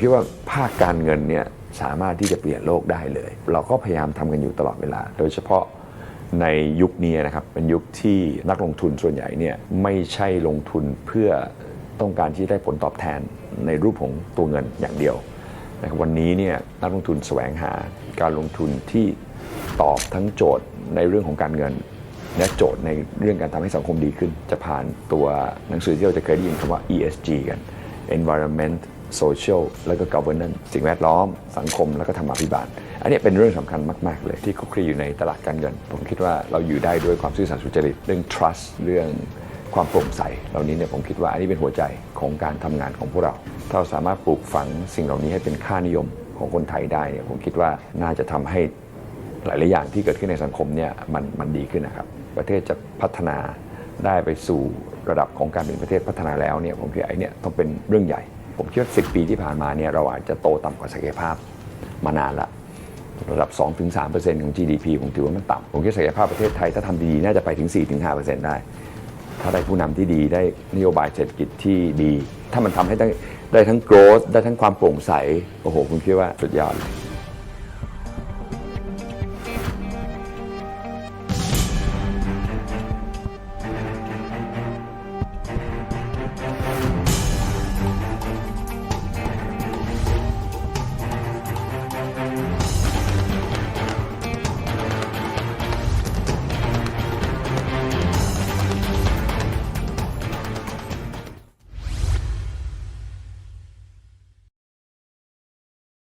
คิดว่าภาคการเงินเนี่ยสามารถที่จะเปลี่ยนโลกได้เลย เราก็พยายามทำกันอยู่ตลอดเวลา โดยเฉพาะในยุคนี้นะครับเป็นยุคที่นักลงทุนส่วนใหญ่เนี่ยไม่ใช่ลงทุนเพื่อต้องการที่ได้ผลตอบแทนในรูปของตัวเงินอย่างเดียวนะครับวันนี้เนี่ยนักลงทุนแสวงหาการลงทุนที่ตอบทั้งโจทย์ในเรื่องของการเงิน และโจทย์ในเรื่องการทำให้สังคมดีขึ้น จะผ่านตัวหนังสือที่เราจะเคยได้ยินคำว่า ESG กัน Environment Social แล้วก็ Governance สิ่งแวดล้อม สังคมแล้วก็ธรรมาภิบาล อันนี้เป็นเรื่องสำคัญมาก ๆ เลยที่คุกคีอยู่ในตลาดการเงิน ผมคิดว่าเราอยู่ได้ด้วยความซื่อสัตย์สุจริตเรื่อง trust เรื่องความโปร่งใสเหล่านี้เนี่ยผมคิดว่าอันนี้เป็นหัวใจของการทำงานของพวกเรา ถ้าเราสามารถปลูกฝังสิ่งเหล่านี้ให้เป็นค่านิยมของคนไทยได้เนี่ยผมคิดว่าน่าจะทำให้หลาย ๆ อย่างที่เกิดขึ้นในสังคมเนี่ยมันมันดีขึ้นนะครับ ประเทศจะพัฒนาได้ไปสู่ระดับของการเป็นประเทศพัฒนาแล้วเนี่ยผมคิดว่าไอ้นี่ต้องเป็นเรื่องใหญ่ ผมคิดว่า10 ปีที่ผ่านมาเนี่ยเราอาจจะโตต่ำกว่าศักยภาพมานานละระดับ 2-3%ของ GDP ผมถือว่ามันต่ำผมคิดว่าศักยภาพประเทศไทยถ้าทำดีๆน่าจะไปถึง 4-5%ได้ ถ้าได้ผู้นำที่ดีได้นโยบายเศรษฐกิจที่ดี ถ้ามันทำให้ได้ได้ทั้ง growth ได้ทั้งความโปร่งใส โอ้โห ผมคิดว่าสุดยอดเลย